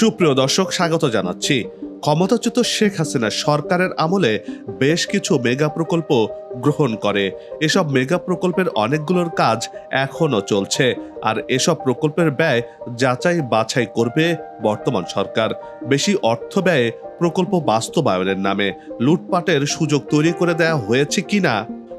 সুপ্রিয় দর্শক, স্বাগত জানাচ্ছি। ক্ষমতাচ্যুত শেখ হাসিনা সরকারের আমলে বেশ কিছু মেগা প্রকল্প গ্রহণ করে। এসব মেগা প্রকল্পের অনেকগুলোর কাজ এখনও চলছে আর এসব প্রকল্পের ব্যয় যাচাই বাছাই করবে বর্তমান সরকার। বেশি অর্থ ব্যয়ে প্রকল্প বাস্তবায়নের নামে লুটপাটের সুযোগ তৈরি করে দেওয়া হয়েছে কিনা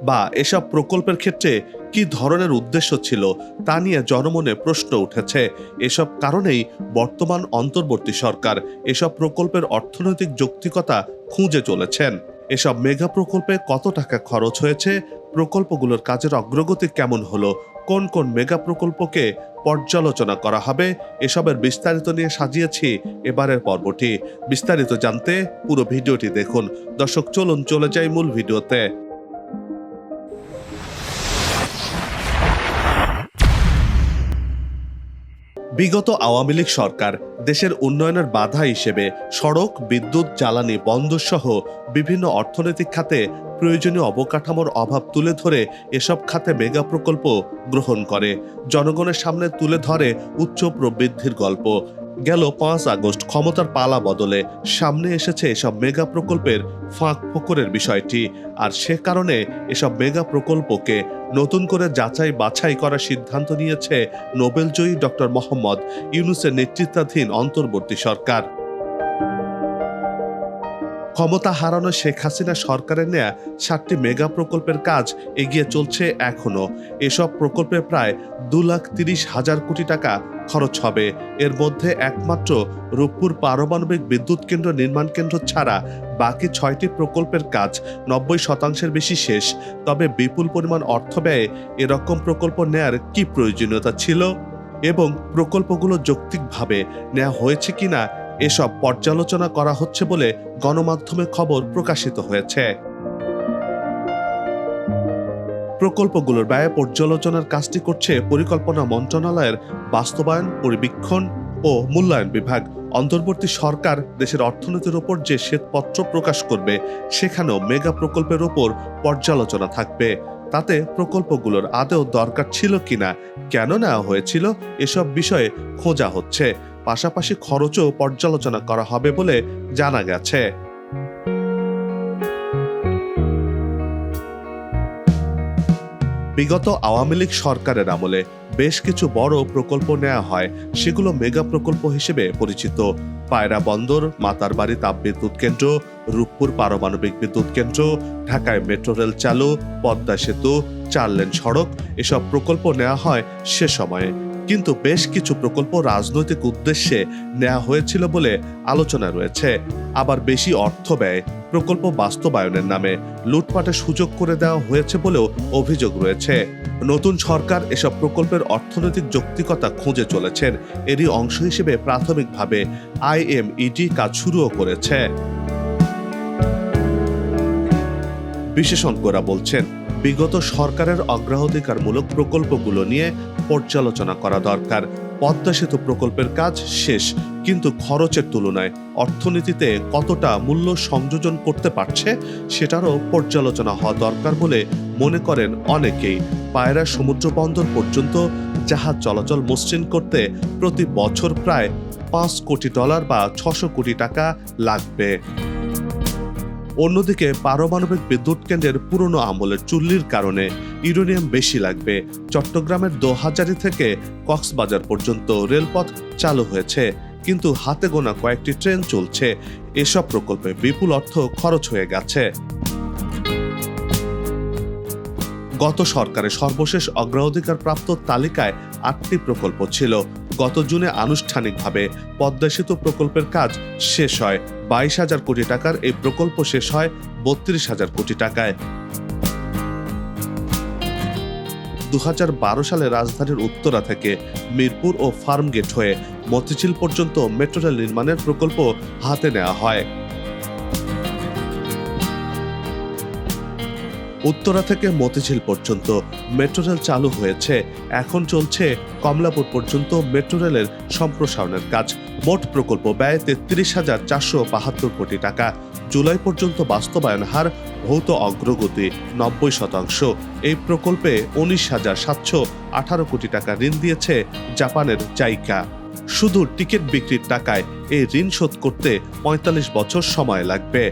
বা এসব প্রকল্পের ক্ষেত্রে কি ধরনের উদ্দেশ্য ছিল তা নিয়ে জনমনে প্রশ্ন উঠেছে। এসব কারণেই বর্তমান অন্তর্বর্তী সরকার এসব প্রকল্পের অর্থনৈতিক যৌক্তিকতা খুঁজে চলেছেন এসব মেগা প্রকল্পে কত টাকা খরচ হয়েছে, প্রকল্পগুলোর কাজের অগ্রগতি কেমন হলো, কোন কোন মেগা প্রকল্পকে পর্যালোচনা করা হবে, এসবের বিস্তারিত নিয়ে সাজিয়েছি এবারের পর্বটি। বিস্তারিত জানতে পুরো ভিডিওটি দেখুন। দর্শক, চলুন চলে যাই মূল ভিডিওতে। বিগত আওয়ামী লীগ সরকার দেশের উন্নয়নের বাধা হিসেবে সড়ক, বিদ্যুৎ, জ্বালানি বন্দর সহ বিভিন্ন অর্থনৈতিক খাতে প্রয়োজনীয় অবকাঠামোর অভাব তুলে ধরে এসব খাতে মেগা প্রকল্প গ্রহণ করে। জনগণের সামনে তুলে ধরে উচ্চ প্রবৃদ্ধির গল্প। গেল পাঁচ আগস্ট ক্ষমতার পালা বদলে। সামনে এসেছে এসব মেগা প্রকল্পের ফাঁক ফোকরের বিষয়টি, আর সে কারণে এসব মেগা প্রকল্পকে নতুন করে যাচাই বাছাই করার সিদ্ধান্ত নিয়েছে নোবেলজয়ী ডক্টর মোহাম্মদ ইউনুসের নেতৃত্বাধীন অন্তর্বর্তী সরকার। ক্ষমতা হারানো শেখ হাসিনা সরকারের নেয়া সাতটি মেগা প্রকল্পের কাজ এগিয়ে চলছে এখনও। এসব প্রকল্পে প্রায় দু লাখ তিরিশ হাজার কোটি টাকা খরচ হবে। এর মধ্যে একমাত্র রূপপুর পারমাণবিক বিদ্যুৎ কেন্দ্র নির্মাণ কেন্দ্র ছাড়া বাকি ছয়টি প্রকল্পের কাজ নব্বই শতাংশের বেশি শেষ। তবে বিপুল পরিমাণ অর্থ ব্যয়ে এরকম প্রকল্প নেয়ার কি প্রয়োজনীয়তা ছিল এবং প্রকল্পগুলো যৌক্তিকভাবে নেওয়া হয়েছে কিনা এসব পর্যালোচনা করা হচ্ছে বলে গণমাধ্যমে খবর প্রকাশিত হয়েছে। প্রকল্পগুলোর ব্যয় পর্যালোচনার কাজটি করছে পরিকল্পনা মন্ত্রণালয়ের বাস্তবায়ন, পরিবীক্ষণ ও মূল্যায়ন বিভাগ। অন্তর্বর্তী সরকার দেশের অর্থনীতির ওপর যে শ্বেতপত্র প্রকাশ করবে, সেখানেও মেগা প্রকল্পের ওপর পর্যালোচনা থাকবে। তাতে প্রকল্পগুলোর আদৌ দরকার ছিল কিনা, কেন নেওয়া হয়েছিল, এসব বিষয়ে খোঁজা হচ্ছে। পাশাপাশি খরচও পর্যালোচনা করা হবে বলে জানা গেছে। বিগত আওয়ামী লীগ সরকারের আমলে বেশ কিছু বড় প্রকল্প নেওয়া হয়, সেগুলো মেগা প্রকল্প হিসেবে পরিচিত। পায়রা বন্দর মাতারবাড়ি তাপবিদ্যুৎ কেন্দ্র, রূপপুর পারমাণবিক বিদ্যুৎ কেন্দ্র, ঢাকায় মেট্রো রেল চালু, পদ্মা সেতু, চার লেন সড়ক, এসব প্রকল্প নেওয়া হয় সে সময়ে। কিন্তু বেশ কিছু প্রকল্প রাজনৈতিক উদ্দেশ্যে নেওয়া হয়েছিল বলে আলোচনা রয়েছে। আবার বেশি অর্থ ব্যয় প্রকল্প বাস্তবায়নের নামে লুটপাটের সুযোগ করে দেওয়া হয়েছে বলেও অভিযোগ রয়েছে। নতুন সরকার এসব প্রকল্পের অর্থনৈতিক যৌক্তিকতা খুঁজে চলেছেন। এরই অংশ হিসেবে প্রাথমিকভাবে আইএমইডি কাজ শুরুও করেছে। বিশেষজ্ঞরা বলছেন বিগত সরকারের অগ্রাধিকারমূলক প্রকল্পগুলো নিয়ে পর্যালোচনা করা দরকার। পদ্মা সেতু প্রকল্পের কাজ শেষ, কিন্তু খরচের তুলনায় অর্থনীতিতে কতটা মূল্য সংযোজন করতে পারছে সেটারও পর্যালোচনা হওয়া দরকার বলে মনে করেন অনেকেই। পায়রা সমুদ্র বন্দর পর্যন্ত জাহাজ চলাচল মসৃণ করতে প্রতি বছর প্রায় পাঁচ কোটি ডলার বা ছশো কোটি টাকা লাগবে। অন্যদিকে পারমাণবিক বিদ্যুৎ কেন্দ্রের পুরনো আমলের চুল্লির কারণে ইউরেনিয়াম বেশি লাগবে। চট্টগ্রামের দোহাজারি থেকে কক্সবাজার পর্যন্ত রেলপথ চালু হয়েছে, কিন্তু হাতে গোনা কয়েকটি ট্রেন চলছে। এসব প্রকল্পে বিপুল অর্থ খরচ হয়ে গেছে। গত সরকারের সর্বশেষ অগ্রাধিকার প্রাপ্ত তালিকায় আটটি প্রকল্প ছিল। গত জুনে আনুষ্ঠানিকভাবে পদ্মা সেতু প্রকল্পের কাজ শেষ হয়। বাইশ হাজার কোটি টাকার এই প্রকল্প শেষ হয় বত্রিশ হাজার কোটি টাকায়। দু হাজার বারো সালে রাজধানীর উত্তরা থেকে মিরপুর ও ফার্মগেট হয়ে মতিঝিল পর্যন্ত মেট্রো রেল নির্মাণের প্রকল্প হাতে নেওয়া হয়। উত্তরা থেকে মতিঝিল পর্যন্ত মেট্রো রেল চালু হয়েছে। এখন চলছে কমলাপুর পর্যন্ত মেট্রো রেলের সম্প্রসারণের কাজ। মোট প্রকল্প ব্যয় তেত্রিশ হাজার চারশো বাহাত্তর কোটি টাকা। জুলাই পর্যন্ত বাস্তবায়ন হার ভৌত অগ্রগতি নব্বই শতাংশ। এই প্রকল্পে উনিশ হাজার সাতশো আঠারো কোটি টাকা ঋণ দিয়েছে জাপানের জাইকা শুধু টিকিট বিক্রির টাকায় এই ঋণ শোধ করতে পঁয়তাল্লিশ বছর সময় লাগবে।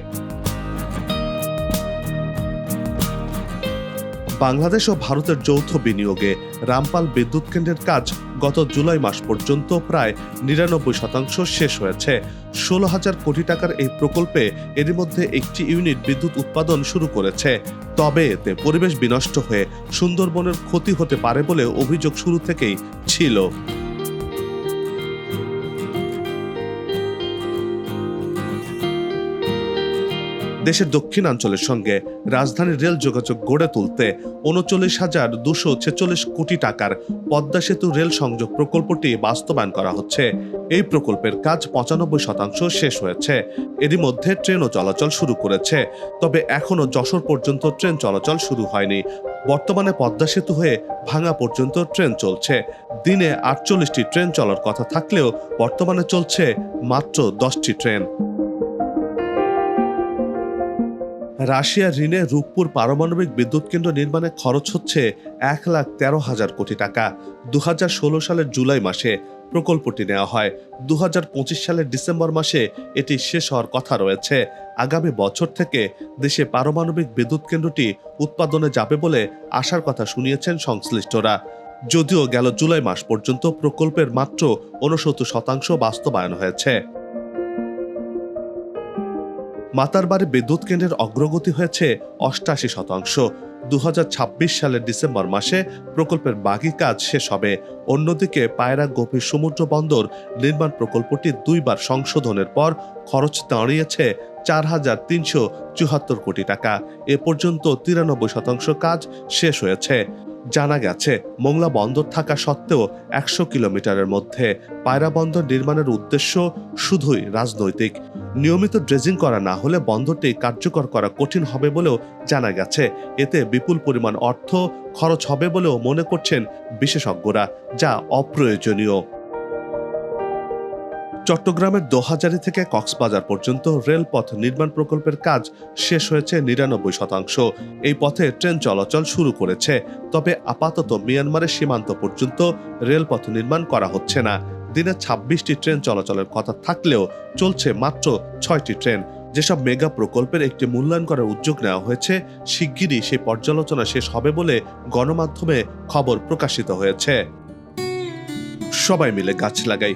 বাংলাদেশ ও ভারতের যৌথ বিনিয়োগে রামপাল বিদ্যুৎ কেন্দ্রের কাজ গত জুলাই মাস পর্যন্ত প্রায় নিরানব্বই শতাংশ শেষ হয়েছে। ষোলো হাজার কোটি টাকার এই প্রকল্পে এরই মধ্যে একটি ইউনিট বিদ্যুৎ উৎপাদন শুরু করেছে। তবে এতে পরিবেশ বিনষ্ট হয়ে সুন্দরবনের ক্ষতি হতে পারে বলে অভিযোগ শুরু থেকেই ছিল। দেশের দক্ষিণাঞ্চলের সঙ্গে রাজধানীর রেল যোগাযোগ গড়ে তুলতে উনচল্লিশ হাজার দুশো ছেচল্লিশ কোটি টাকার পদ্মা সেতু রেল সংযোগ প্রকল্পটি বাস্তবায়ন করা হচ্ছে। এই প্রকল্পের কাজ পঁচানব্বই শতাংশ শেষ হয়েছে। এরই মধ্যে ট্রেনও চলাচল শুরু করেছে। তবে এখনও যশোর পর্যন্ত ট্রেন চলাচল শুরু হয়নি। বর্তমানে পদ্মা সেতু হয়ে ভাঙা পর্যন্ত ট্রেন চলছে। দিনে আটচল্লিশটি ট্রেন চলার কথা থাকলেও বর্তমানে চলছে মাত্র দশটি ট্রেন। রাশিয়ার ঋণে রূপপুর পারমাণবিক বিদ্যুৎ কেন্দ্র নির্মাণে খরচ হচ্ছে এক লাখ তেরো হাজার কোটি টাকা। দু হাজার ষোলো সালের জুলাই মাসে প্রকল্পটি নেওয়া হয়। দু হাজার পঁচিশ সালের ডিসেম্বর মাসে এটি শেষ হওয়ার কথা রয়েছে। আগামী বছর থেকে দেশে পারমাণবিক বিদ্যুৎ কেন্দ্রটি উৎপাদনে যাবে বলে আশার কথা শুনিয়েছেন সংশ্লিষ্টরা। যদিও গেল জুলাই মাস পর্যন্ত প্রকল্পের মাত্র ঊনসত্তর শতাংশ বাস্তবায়ন হয়েছে। মাতারবাড়ি বিদ্যুৎ কেন্দ্রের অগ্রগতি হয়েছে অষ্টাশি শতাংশ। দু হাজার ছাব্বিশ সালের ডিসেম্বর মাসে প্রকল্পের বাকি কাজ শেষ হবে। অন্যদিকে পায়রা গভীর সমুদ্র বন্দর নির্মাণ প্রকল্পটি দুইবার সংশোধনের পর খরচ দাঁড়িয়েছে চার হাজার তিনশো চুয়াত্তর কোটি টাকা। এ পর্যন্ত তিরানব্বই শতাংশ কাজ শেষ হয়েছে। জানা গেছে, মোংলা বন্দর থাকা সত্ত্বেও একশো কিলোমিটারের মধ্যে পায়রা বন্দর নির্মাণের উদ্দেশ্য শুধুই রাজনৈতিক। নিয়মিত ড্রেজিং করা না হলে বন্দরটি কার্যকর করা কঠিন হবে বলেও জানা গেছে। এতে বিপুল পরিমাণ অর্থ খরচ হবে বলেও মনে করছেন বিশেষজ্ঞরা, যা অপ্রয়োজনীয়। চট্টগ্রামের দোহাজারি থেকে কক্সবাজার পর্যন্ত রেলপথ নির্মাণ প্রকল্পের কাজ শেষ হয়েছে নিরানব্বই শতাংশ। এই পথে ট্রেন চলাচল শুরু করেছে, তবে আপাতত মিয়ানমারের সীমান্ত পর্যন্ত রেলপথ নির্মাণ করা হচ্ছে না। দিনে ছাব্বিশটি ট্রেন চলাচলের কথা থাকলেও চলছে মাত্র ছয়টি ট্রেন। যেসব মেগা প্রকল্পের একটি মূল্যায়ন করার উদ্যোগ নেওয়া হয়েছে, শিগগিরই সেই পর্যালোচনা শেষ হবে বলে গণমাধ্যমে খবর প্রকাশিত হয়েছে। সবাই মিলে গাছ লাগাই।